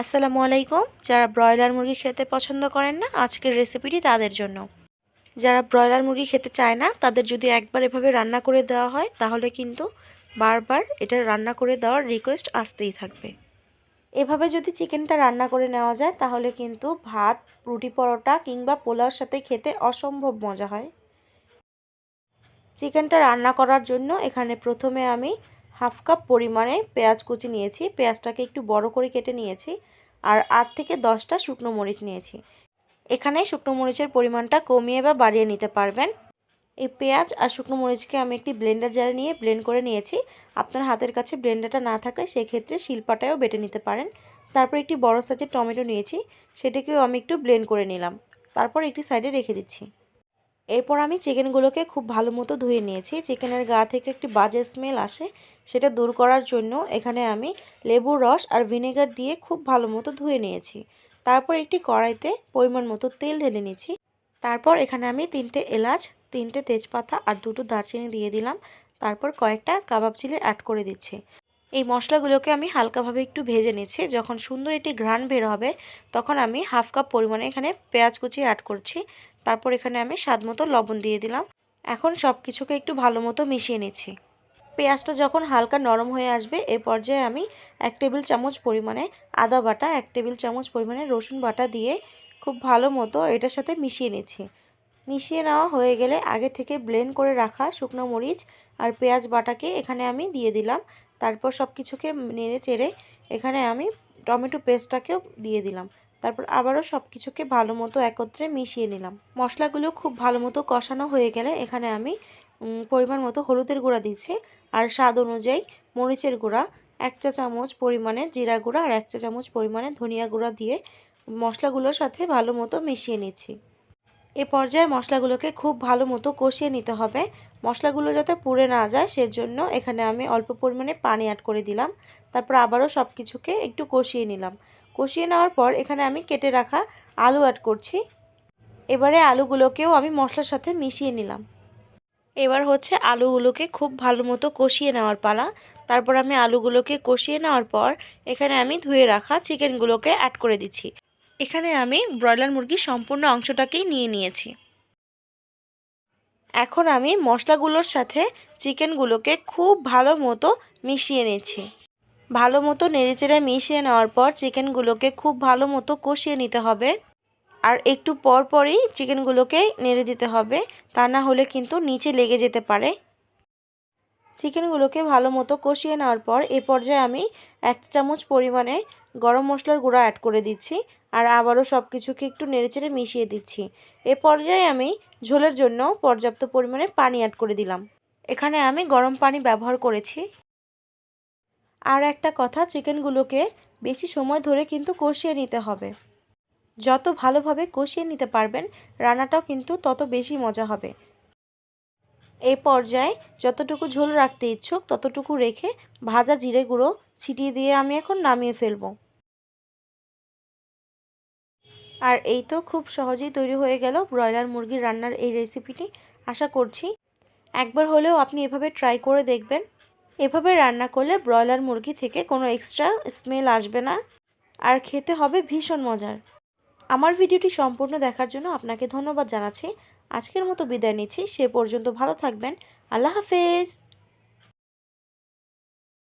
আসসালামু আলাইকুম। যারা ব্রয়লার মুরগি খেতে পছন্দ করেন না, আজকের রেসিপিটি তাদের জন্য। যারা ব্রয়লার মুরগি খেতে চায় না, তাদের যদি একবার এভাবে রান্না করে দেওয়া হয়, তাহলে কিন্তু বারবার এটা রান্না করে দেওয়ার রিকোয়েস্ট আসতেই থাকবে। এভাবে যদি চিকেনটা রান্না করে নেওয়া যায়, তাহলে কিন্তু ভাত, রুটি পরোটা কিংবা পোলাওর সাথে খেতে অসম্ভব মজা হয়। চিকেনটা রান্না করার জন্য এখানে প্রথমে আমি হাফ কাপ পরিমাণে পেঁয়াজ কুচি নিয়েছি। পেঁয়াজটাকে একটু বড় করে কেটে নিয়েছি আর আট থেকে দশটা শুকনো মরিচ নিয়েছি। এখানে শুকনো মরিচের পরিমাণটা কমিয়ে বা বাড়িয়ে নিতে পারবেন। এই পেঁয়াজ আর শুকনো মরিচকে আমি একটি ব্লেন্ডার জারে নিয়ে ব্লেন্ড করে নিয়েছি। আপনার হাতের কাছে ব্লেন্ডারটা না থাকলে সেক্ষেত্রে শিলপাটায়ও বেটে নিতে পারেন। তারপর একটি বড় সাইজের টমেটো নিয়েছি। সেটাকেও আমি একটু ব্লেন্ড করে নিলাম। তারপর একটি সাইডে রেখে দিচ্ছি। এরপর আমি চিকেনগুলোকে খুব ভালো মতো ধুয়ে নিয়েছি। চিকেনের গা থেকে একটি বাজে স্মেল আসে, সেটা দূর করার জন্য এখানে আমি লেবুর রস আর ভিনেগার দিয়ে খুব ভালো মতো ধুয়ে নিয়েছি। তারপর একটি কড়াইতে পরিমাণ মতো তেল ঢেলে নিয়েছি। তারপর এখানে আমি তিনটে এলাচ, তিনটে তেজপাতা আর দুটো দারচিনি দিয়ে দিলাম। তারপর কয়েকটা কাবাব চিলি অ্যাড করে দিচ্ছি। এই মশলাগুলোকে আমি হালকাভাবে একটু ভেজে নিচ্ছি। যখন সুন্দর একটি ঘ্রাণ বের হবে, তখন আমি হাফ কাপ পরিমাণে এখানে পেঁয়াজ কুচি অ্যাড করছি। তারপর এখানে আমি স্বাদ মতো লবণ দিয়ে দিলাম। এখন সব কিছুকে একটু ভালো মতো মিশিয়ে নিচ্ছি। পেঁয়াজটা যখন হালকা নরম হয়ে আসবে, এ পর্যায়ে আমি এক টেবিল চামচ পরিমাণে আদা বাটা, এক টেবিল চামচ পরিমাণে রসুন বাটা দিয়ে খুব ভালো মতো এটার সাথে মিশিয়ে নিচ্ছি। মিশিয়ে নেওয়া হয়ে গেলে আগে থেকে ব্লেন্ড করে রাখা শুকনো মরিচ আর পেঁয়াজ বাটাকে এখানে আমি দিয়ে দিলাম। তারপর সব কিছুকে নেড়ে চেড়ে এখানে আমি টমেটো পেস্টটাকেও দিয়ে দিলাম। তারপর আবারও সব কিছুকে ভালো মতো একত্রে মিশিয়ে নিলাম। মশলাগুলো খুব ভালো মতো কষানো হয়ে গেলে এখানে আমি পরিমাণ মতো হলুদের গুঁড়া দিচ্ছি। আর স্বাদ অনুযায়ী মরিচের গুঁড়া, এক চা চামচ পরিমাণে জিরা গুঁড়া আর এক চা চামচ পরিমাণে ধনিয়া গুঁড়া দিয়ে মশলাগুলোর সাথে ভালো মতো মিশিয়ে নিচ্ছি। এ পর্যায়ে মশলাগুলোকে খুব ভালো মতো কষিয়ে নিতে হবে। মশলাগুলো যাতে পুড়ে না যায় সেজন্য এখানে আমি অল্প পরিমাণে পানি অ্যাড করে দিলাম। তারপর আবারও সব কিছুকে একটু কষিয়ে নিলাম। কষিয়ে নেওয়ার পর এখানে আমি কেটে রাখা আলু অ্যাড করছি। এবারে আলুগুলোকেও আমি মশলার সাথে মিশিয়ে নিলাম। এবার হচ্ছে আলুগুলোকে খুব ভালো মতো কষিয়ে নেওয়ার পালা। তারপর আমি আলুগুলোকে কষিয়ে নেওয়ার পর এখানে আমি ধুয়ে রাখা চিকেনগুলোকে অ্যাড করে দিচ্ছি। এখানে আমি ব্রয়লার মুরগির সম্পূর্ণ অংশটাকেই নিয়ে নিয়েছি। এখন আমি মশলাগুলোর সাথে চিকেনগুলোকে খুব ভালো মতো মিশিয়ে নিচ্ছি। ভালো মতো নেড়েচেড়ে মিশিয়ে নেওয়ার পর চিকেনগুলোকে খুব ভালো মতো কষিয়ে নিতে হবে। আর একটু পর পরই চিকেনগুলোকে নেড়ে দিতে হবে। তা না হলে কিন্তু নিচে লেগে যেতে পারে। চিকেনগুলোকে ভালো মতো কষিয়ে নেওয়ার পর এ পর্যায়ে আমি এক চামচ পরিমাণে গরম মশলার গুঁড়া অ্যাড করে দিচ্ছি। আর আবারও সব কিছুকে একটু নেড়েচেড়ে মিশিয়ে দিচ্ছি। এ পর্যায়ে আমি ঝোলের জন্য পর্যাপ্ত পরিমাণে পানি অ্যাড করে দিলাম। এখানে আমি গরম পানি ব্যবহার করেছি। আর একটা কথা, চিকেনগুলোকে বেশি সময় ধরে কিন্তু কষিয়ে নিতে হবে। যত ভালোভাবে কষিয়ে নিতে পারবেন, রান্নাটাও কিন্তু তত বেশি মজা হবে। এই পর্যায়ে যতটুকু ঝোল রাখতে ইচ্ছুক, ততটুকু রেখে ভাজা জিরে গুঁড়ো ছিটিয়ে দিয়ে আমি এখন নামিয়ে ফেলব। আর এই তো খুব সহজেই তৈরি হয়ে গেল ব্রয়লার মুরগির রান্নার এই রেসিপিটি আশা করছি একবার হলেও আপনি এভাবে ট্রাই করে দেখবেন। এভাবে রান্না করলে ব্রয়লার মুরগি থেকে কোনো এক্সট্রা স্মেল আসবে না। আর খেতে হবে ভীষণ মজার। আমার ভিডিওটি সম্পূর্ণ দেখার জন্য আপনাকে ধন্যবাদ জানাচ্ছি। আজকের মতো বিদায় নিচ্ছি। সে পর্যন্ত ভালো থাকবেন। আল্লাহ হাফেজ।